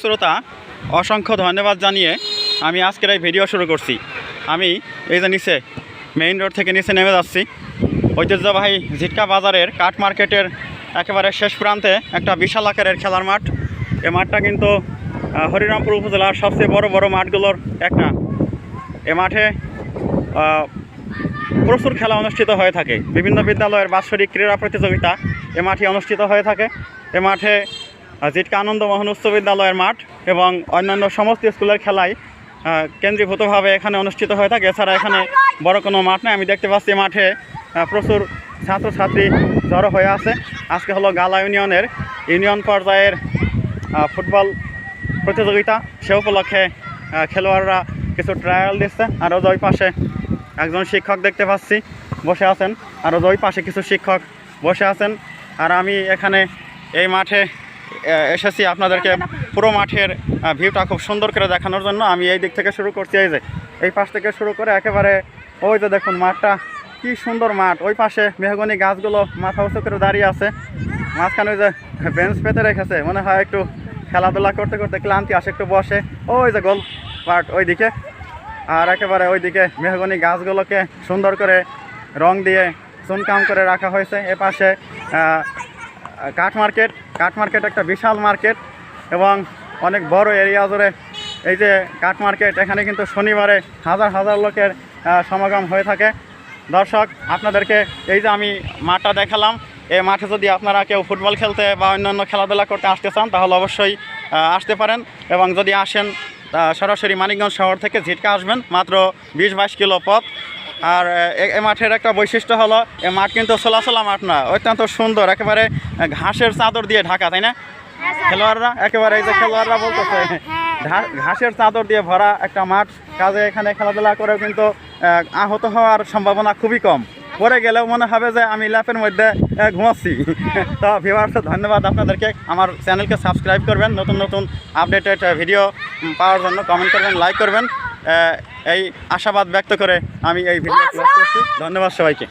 শ্রোতা, অসংখ্য ধন্যবাদ জানিয়ে আমি আজকের এই ভিডিও শুরু করছি। আমি এই যে নিচে মেইন রোড থেকে নিচে নেমে যাচ্ছি। ঐতিহ্যবাহী ঝিটকা বাজারের কাঠ মার্কেটের একেবারে শেষ প্রান্তে একটা বিশাল আকারের খেলার মাঠ। এ মাঠটা কিন্তু হরিরামপুর উপজেলার সবচেয়ে বড় বড় মাঠগুলোর একটা। এ মাঠে প্রচুর খেলা অনুষ্ঠিত হয়ে থাকে। বিভিন্ন বিদ্যালয়ের বাৎসরিক ক্রীড়া প্রতিযোগিতা এ মাঠে অনুষ্ঠিত হয়ে থাকে। এ মাঠে জিটকা আনন্দমোহন উচ্চ বিদ্যালয়ের মাঠ এবং অন্যান্য সমস্ত স্কুলের আহ, কেন্দ্রীভূতভাবে এখানে অনুষ্ঠিত হয়ে থাকে। এছাড়া এখানে বড় কোনো মাঠ নেই। আমি দেখতে পাচ্ছি মাঠে প্রচুর ছাত্রছাত্রী জড়ো হয়ে আছে। আজকে হলো গালা ইউনিয়নের ইউনিয়ন পর্যায়ের ফুটবল প্রতিযোগিতা। সে উপলক্ষে খেলোয়াড়রা কিছু ট্রায়াল দিচ্ছে। আর ওই পাশে একজন শিক্ষক দেখতে পাচ্ছি বসে আছেন। আর ওই পাশে কিছু শিক্ষক বসে আছেন। আর আমি এখানে এই মাঠে এসেছি আপনাদেরকে পুরো মাঠের ভিউটা খুব সুন্দর করে দেখানোর জন্য। আমি এই দিক থেকে শুরু করছি এই যে এই পাশ থেকে শুরু করে একেবারে ওই যে দেখুন মাঠটা কি সুন্দর মাঠ। ওই পাশে মেহগনি গাছগুলো মাথা উঁচু করে দাঁড়িয়ে আছে। মাঝখানে ওই যে বেঞ্চ পেতে রেখেছে মনে হয় একটু খেলাধুলা করতে করতে ক্লান্তি আসে একটু বসে। ওই যে গোল পার্ট ওইদিকে। আর একেবারে ওইদিকে মেহগনি গাছগুলোকে সুন্দর করে রং দিয়ে চুনকাম করে রাখা হয়েছে। এ পাশে কাঠ মার্কেট কাঠ মার্কেট একটা বিশাল মার্কেট এবং অনেক বড় এরিয়া জুড়ে এই যে কাঠ মার্কেট, এখানে কিন্তু শনিবারে হাজার হাজার লোকের সমাগম হয়ে থাকে। দর্শক, আপনাদেরকে এই যে আমি মাঠটা দেখালাম, এই মাঠে যদি আপনারা কেউ ফুটবল খেলতে বা অন্যান্য খেলাধুলা করতে আসতে চান, তাহলে অবশ্যই আসতে পারেন। এবং যদি আসেন সরাসরি মানিকগঞ্জ শহর থেকে ঝিটকা আসবেন, মাত্র বিশ বাইশ কিলো পথ। আর এ- মাঠের একটা বৈশিষ্ট্য হলো এ মাঠ কিন্তু চলাচলা মাঠ না অত্যন্ত সুন্দর একেবারে ঘাসের চাদর দিয়ে ঢাকা তাই না? খেলোয়াড়রা একেবারে এই যে খেলোয়াড়রা বলতেছে ঘা- ঘাসের চাদর দিয়ে ভরা একটা মাঠ কাজে এখানে খেলাধুলা করেও কিন্তু আহত হওয়ার সম্ভাবনা খুবই কম। পরে গেলেও মনে হবে যে আমি ল্যাপের মধ্যে ঘুমাচ্ছি। তো ভিউয়ার্স ধন্যবাদ আপনাদেরকে। আমার চ্যানেলকে সাবস্ক্রাইব করবেন নতুন নতুন আপডেটেড ভিডিও পাওয়ার জন্য কমেন্ট করবেন লাইক করবেন। এই আশাবাদ ব্যক্ত করে আমি এই ভিডিও ধন্যবাদ সবাইকে।